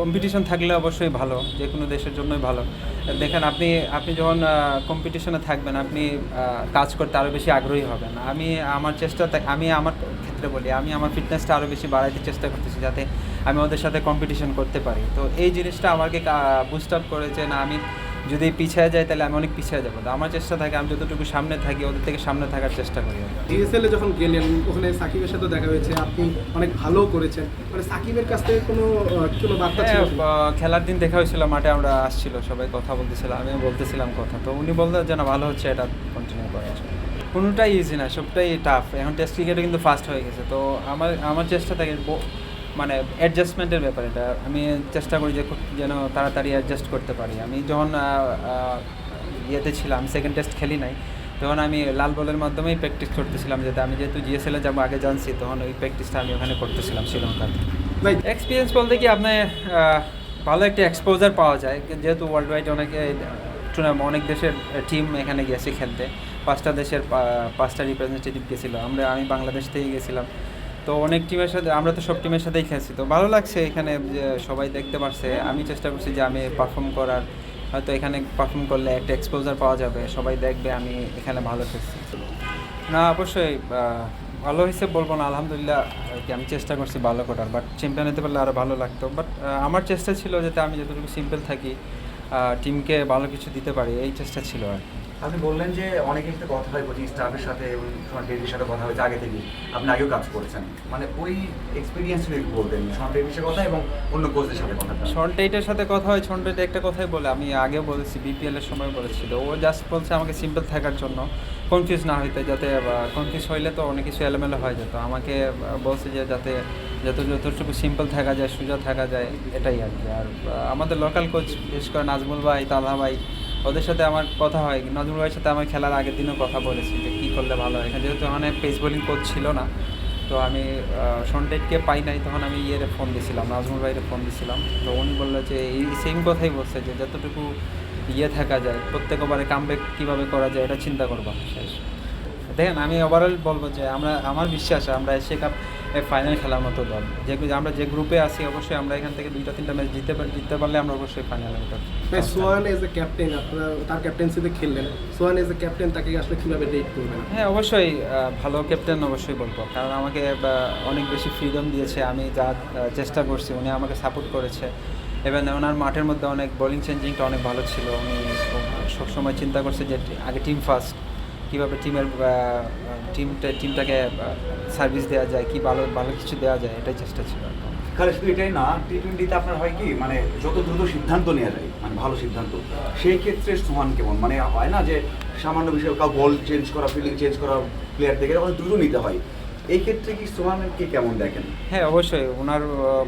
Competition থাকলে অবশ্যই ভালো যে কোনো দেশের জন্যই ভালো। দেখেন, আপনি আপনি যখন কম্পিটিশনে থাকবেন, আপনি কাজ করতে আরও বেশি আগ্রহী হবেন। আমি আমার চেষ্টা আমি আমার ক্ষেত্রে বলি, আমি আমার ফিটনেসটা আরও বেশি বাড়াইতে চেষ্টা করতেছি, যাতে আমি ওদের সাথে কম্পিটিশন করতে পারি। তো এই জিনিসটা আমাকে বুস্ট আপ করেছে না আমি যদি পিছিয়ে যায় তাহলে আমি অনেক পিছিয়ে যাব। তো আমার চেষ্টা থাকে আমি যতটুকু সামনে থাকি ওদের থেকে সামনে থাকার চেষ্টা করি আমি। জিএসএল এ যখন গেলেন ওখানে সাকিবের সাথে দেখা হয়েছে আপনি অনেক ভালো করেছেন। মানে সাকিবের কাছ থেকে কোনো কোনো বার্তা ছিল হ্যাঁ, খেলার দিন দেখা হয়েছিল মাঠে আমরা আসছিল সবাই কথা বলতেছিলাম আমিও বলতেছিলাম কথা। তো উনি বললেন যেন ভালো হচ্ছে এটা কন্টিনিউ করার জন্য কোনোটাই ইজি না সবটাই টাফ এখন টেস্ট ক্রিকেটে কিন্তু ফাস্ট হয়ে গেছে। তো আমার আমার চেষ্টা থাকে মানে অ্যাডজাস্টমেন্টের ব্যাপার এটা। আমি চেষ্টা করি যে খুব যেন তাড়াতাড়ি অ্যাডজাস্ট করতে পারি। আমি যখন ইয়েতে ছিলাম সেকেন্ড টেস্ট খেলি নাই তখন আমি লাল বলের মাধ্যমেই প্র্যাকটিস করতেছিলাম যাতে। আমি যেহেতু জিএসএলে যাব আগে জানছি তখন ওই প্র্যাকটিসটা আমি ওখানে করতেছিলাম শ্রীলঙ্কাতে ভাই এক্সপিরিয়েন্স বলতে কি আপনার ভালো একটা এক্সপোজার পাওয়া যায়। যেহেতু ওয়ার্ল্ড ওয়াইড অনেকে টুর্নামেন্ট অনেক দেশের টিম এখানে গেছে খেলতে। পাঁচটা দেশের পাঁচটা রিপ্রেজেন্টেটিভ গেছিল। আমরা আমি বাংলাদেশ থেকে গেছিলাম। তো অনেক টিমের সাথে আমরা তো সব টিমের সাথেই খেলছি। তো ভালো লাগছে এখানে সবাই দেখতে পারছে। আমি চেষ্টা করছি যে আমি পারফর্ম করার। হয়তো এখানে পারফর্ম করলে একটা এক্সপোজার পাওয়া যাবে। সবাই দেখবে আমি এখানে ভালো খেলছি। না, অবশ্যই ভালো হয়েছে বলব না, আলহামদুলিল্লাহ। কি, আমি চেষ্টা করছি ভালো করার। বাট চ্যাম্পিয়ন হতে পারলে আরও ভালো লাগতো। বাট আমার চেষ্টা ছিল যাতে আমি যতটুকু সিম্পল থাকি টিমকে ভালো কিছু দিতে পারি। এই চেষ্টা ছিল আর কি। আপনি বললেন যে অনেকের সাথে কথা হয়, কোচিং স্টাফের সাথে এবং শর্ট ডেভির সাথে কথা হয়েছে আগে থেকে আপনি আগেও কাজ করেছেন। মানে ওই এক্সপিরিয়েন্স একটু বলতেন শর্ট ডেভিসের কথা এবং অন্য কোচদের সাথে কথা। শর্ট এইটের সাথে কথা হয় শর্ট এইট একটা কথাই বলে, আমি আগেও বলেছি বিপিএল এর সময় বলেছিল। ও জাস্ট বলছে আমাকে সিম্পল থাকার জন্য কনফিউজ না হইতে, যাতে কনফিউজ হইলে তো অনেক কিছু এলোমেলো হয়ে যেত। আমাকে বলছে যে যাতে, যত যতটুকু সিম্পল থাকা যায়, সোজা থাকা যায়, এটাই আর কি। আর আমাদের লোকাল কোচ বিশেষ করে নাজমুল ভাই, তালহা ভাই ওদের সাথে আমার কথা হয় নাজমুল ভাইয়ের সাথে আমার খেলার আগের দিনও কথা বলেছি যে কী করলে ভালো হয়। এখানে যেহেতু ওখানে পেস বোলিং কোচ ছিল না, তো আমি সন্ডেটকে পাই নাই, তখন আমি ইয়েরে ফোন দিয়েছিলাম নাজমুল ভাইয়ের ফোন দিয়েছিলাম তো উনি বলল যে, এই সেম কথাই বলছে যে, যতটুকু ইয়ে থাকা যায়, প্রত্যেক ওভারে কামব্যাক কীভাবে করা যায়, এটা চিন্তা করবা। শেষ। দেখেন, আমি ওভারঅল বলব যে, আমরা, আমার বিশ্বাস, আমরা এশিয়া কাপ ফাইনাল খেলার মতো দল। যে আমরা যে গ্রুপে আছি অবশ্যই আমরা এখান থেকে দুইটা তিনটা ম্যাচ পার জিততে পারলে আমরা অবশ্যই ফাইনালে ভাই সোয়ান এজ এ ক্যাপ্টেন আপনারা তার ক্যাপ্টেন্সিতে খেললেন। সোয়ান এজ এ ক্যাপ্টেন তাকে আসলে কীভাবে রেট করবেন? হ্যাঁ অবশ্যই ভালো ক্যাপ্টেন অবশ্যই বলব। কারণ আমাকে অনেক বেশি ফ্রিডম দিয়েছে। আমি যা চেষ্টা করছি উনি আমাকে সাপোর্ট করেছে। এবং ওনার মাঠের মধ্যে অনেক বোলিং চেঞ্জিংটা অনেক ভালো ছিল। উনি সবসময় চিন্তা করছে যে আগে টিম ফার্স্ট কীভাবে টিমের টিমটা টিমটাকে সার্ভিস দেওয়া যায় কি ভালো ভালো কিছু দেওয়া যায় এটাই চেষ্টা ছিল। আর শুধু এটাই না টি টোয়েন্টিতে আপনার হয় কি মানে যত দ্রুত সিদ্ধান্ত নেওয়া যায় মানে ভালো সিদ্ধান্ত সেই ক্ষেত্রে সোহান কেমন? মানে হয় না যে সামান্য বিষয়ে কাউ বল চেঞ্জ করা ফিল্ডিং চেঞ্জ করা প্লেয়ার থেকে তখন দ্রুত নিতে হয়। এই ক্ষেত্রে কি সোহানকে কেমন দেখেন? হ্যাঁ অবশ্যই। ওনার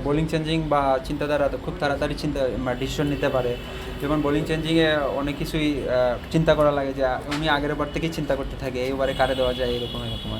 বোলিং চেঞ্জিং বা চিন্তাধারা তো খুব তাড়াতাড়ি চিন্তা ডিসিশন নিতে পারে। যেমন বোলিং চেঞ্জিংয়ে অনেক কিছুই চিন্তা করা লাগে যে উনি আগের বার থেকেই চিন্তা করতে থাকে এই ওভারে কারে দেওয়া যায়? এরকম এরকম।